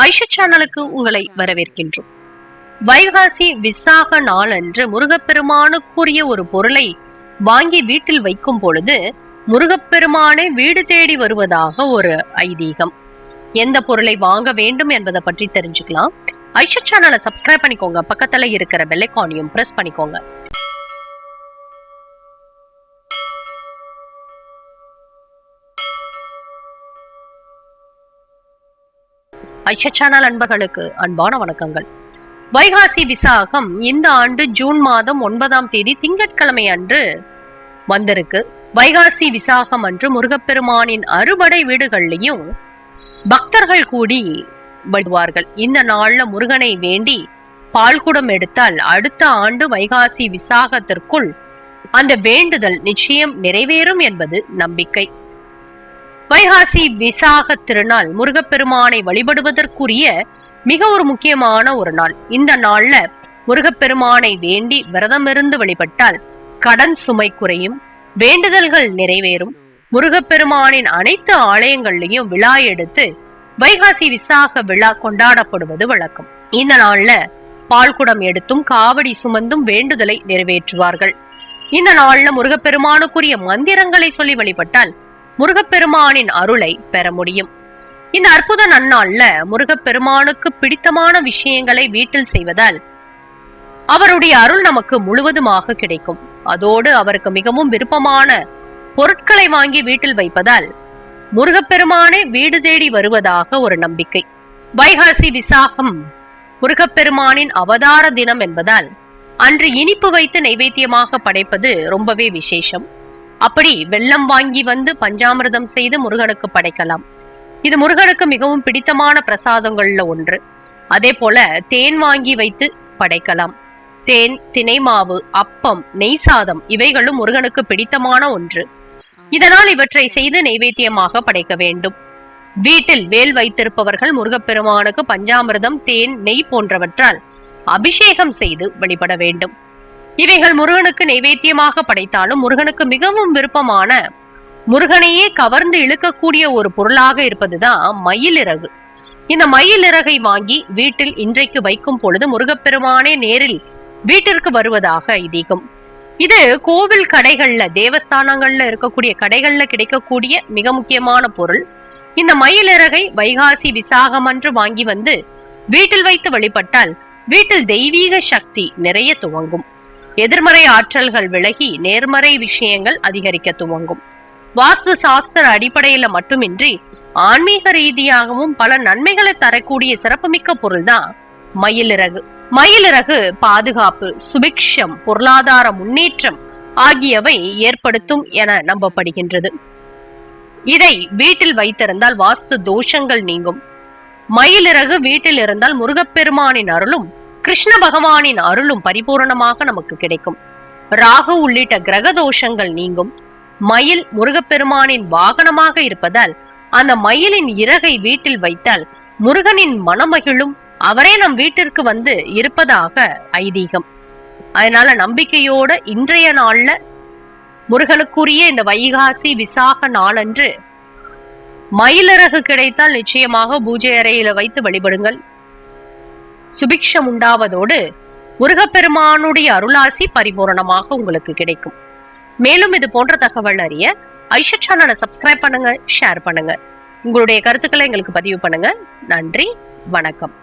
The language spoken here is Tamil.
ஐஷா சேனலுக்கு உங்களை வரவேற்கின்றோம். வைகாசி விசாக நாளன்று முருகப்பெருமானுக்குரிய ஒரு பொருளை வாங்கி வீட்டில் வைக்கும் பொழுது முருகப்பெருமானை வீடு தேடி வருவதாக ஒரு ஐதீகம். எந்த பொருளை வாங்க வேண்டும் என்பதை பற்றி தெரிஞ்சுக்கலாம். ஐஷா சேனலை சப்ஸ்கிரைப் பண்ணிக்கோங்க. பக்கத்துல இருக்கிற பெல்லைக்கானையும் பிரஸ் பண்ணிக்கோங்க. ஐஷா சேனல் அன்பர்களுக்கு அன்பான வணக்கங்கள். வைகாசி விசாகம் இந்த ஆண்டு ஜூன் மாதம் ஒன்பதாம் தேதி திங்கட்கிழமை அன்று வந்திருக்கு. வைகாசி விசாகம் அன்று முருகப்பெருமானின் அறுபடை வீடுகள்லையும் பக்தர்கள் கூடி வருவார்கள். இந்த நாள்ல முருகனை வேண்டி பால்குடம் எடுத்தால் அடுத்த ஆண்டு வைகாசி விசாகத்திற்குள் அந்த வேண்டுதல் நிச்சயம் நிறைவேறும் என்பது நம்பிக்கை. வைகாசி விசாக திருநாள் முருகப்பெருமானை வழிபடுவதற்குரிய மிக ஒரு முக்கியமான ஒரு நாள். இந்த நாள்ல முருகப்பெருமானை வேண்டி விரதமிருந்து வழிபட்டால் கடன் சுமை குறையும் வேண்டுதல்கள் நிறைவேறும். முருகப்பெருமானின் அனைத்து ஆலயங்கள்லையும் விழா எடுத்து வைகாசி விசாக விழா கொண்டாடப்படுவது வழக்கம். இந்த நாள்ல பால்குடம் எடுத்தும் காவடி சுமந்தும் வேண்டுதலை நிறைவேற்றுவார்கள். இந்த நாள்ல முருகப்பெருமானுக்குரிய மந்திரங்களை சொல்லி வழிபட்டால் முருகப்பெருமானின் அருளை பெற முடியும். இந்த அற்புத நன்னாள்ல முருகப்பெருமானுக்கு பிடித்தமான விஷயங்களை வீட்டில் செய்வதால் அவருடைய அருள் நமக்கு முழுவதுமாக கிடைக்கும். அதோடு அவருக்கு மிகவும் விருப்பமான பொருட்களை வாங்கி வீட்டில் வைப்பதால் முருகப்பெருமானே வீடு தேடி வருவதாக ஒரு நம்பிக்கை. வைகாசி விசாகம் முருகப்பெருமானின் அவதார தினம் என்பதால் அன்று இனிப்பு வைத்து நைவேத்தியமாக படைப்பது ரொம்பவே விசேஷம். அப்படி வெள்ளம் வாங்கி வந்து பஞ்சாமிர்தம் செய்து முருகனுக்கு படைக்கலாம். இது முருகனுக்கு மிகவும் பிடித்தமான பிரசாதங்கள்ல ஒன்று. அதே போல தேன் வாங்கி வைத்து படைக்கலாம். தேன் தினை மாவு அப்பம் நெய் சாதம் இவைகளும் முருகனுக்கு பிடித்தமான ஒன்று. இதனால் இவற்றை செய்து நைவேத்தியமாக படைக்க வேண்டும். வீட்டில் வேல் வைத்திருப்பவர்கள் முருகப்பெருமானுக்கு பஞ்சாமிர்தம் தேன் நெய் போன்றவற்றால் அபிஷேகம் செய்து வழிபட வேண்டும். இவைகள் முருகனுக்கு நைவேத்தியமாக படைத்தாலும் முருகனுக்கு மிகவும் விருப்பமான முருகனையே கவர்ந்து இழுக்கக்கூடிய ஒரு பொருளாக இருப்பதுதான் மயிலிறகு. இந்த மயிலிறகை வாங்கி வீட்டில் இன்றைக்கு வைக்கும் பொழுது முருகப்பெருமானே நேரில் வீட்டிற்கு வருவதாக இதீகம் இது கோவில் கடைகள்ல தேவஸ்தானங்கள்ல இருக்கக்கூடிய கடைகள்ல கிடைக்கக்கூடிய மிக முக்கியமான பொருள். இந்த மயிலிறகை வைகாசி விசாகம் அன்று வாங்கி வந்து வீட்டில் வைத்து வழிபட்டால் வீட்டில் தெய்வீக சக்தி நிறைய துவங்கும். எதிர்மறை ஆற்றல்கள் விலகி நேர்மறை விஷயங்கள் அதிகரிக்க துவங்கும். வாஸ்து சாஸ்திர அடிப்படையில மட்டுமின்றி ஆன்மீக ரீதியாகவும் பல நன்மைகளை தரக்கூடிய சிறப்புமிக்க பொருள்தான் மயிலிறகு. மயிலிறகு பாதுகாப்பு சுபிக்ஷம் பொருளாதார முன்னேற்றம் ஆகியவை ஏற்படுத்தும் என நம்பப்படுகின்றது. இதை வீட்டில் வைத்திருந்தால் வாஸ்து தோஷங்கள் நீங்கும். மயிலிறகு வீட்டில் இருந்தால் முருகப்பெருமானின் அருளும் கிருஷ்ண பகவானின் அருளும் பரிபூரணமாக நமக்கு கிடைக்கும். ராகு உள்ளிட்ட கிரக தோஷங்கள் நீங்கும். மயில் முருகப்பெருமானின் வாகனமாக இருப்பதால் அந்த மயிலின் இறகை வீட்டில் வைத்தால் முருகனின் மனமகிழும் அவரே நம் வீட்டிற்கு வந்து இருப்பதாக ஐதீகம். அதனால நம்பிக்கையோட இன்றைய நாள்ல முருகனுக்குரிய இந்த வைகாசி விசாக நாளன்று மயிலிறகு கிடைத்தால் நிச்சயமாக பூஜை அறையில வைத்து வழிபடுங்கள். சுபிக்ஷம் உண்டாவதோடு முருகப்பெருமானுடைய அருளாசி பரிபூரணமாக உங்களுக்கு கிடைக்கும். மேலும் இது போன்ற தகவல் அறிய ஐஷா சேனலை சப்ஸ்கிரைப் பண்ணுங்க ஷேர் பண்ணுங்க. உங்களுடைய கருத்துக்களை எங்களுக்கு பதிவு பண்ணுங்க. நன்றி வணக்கம்.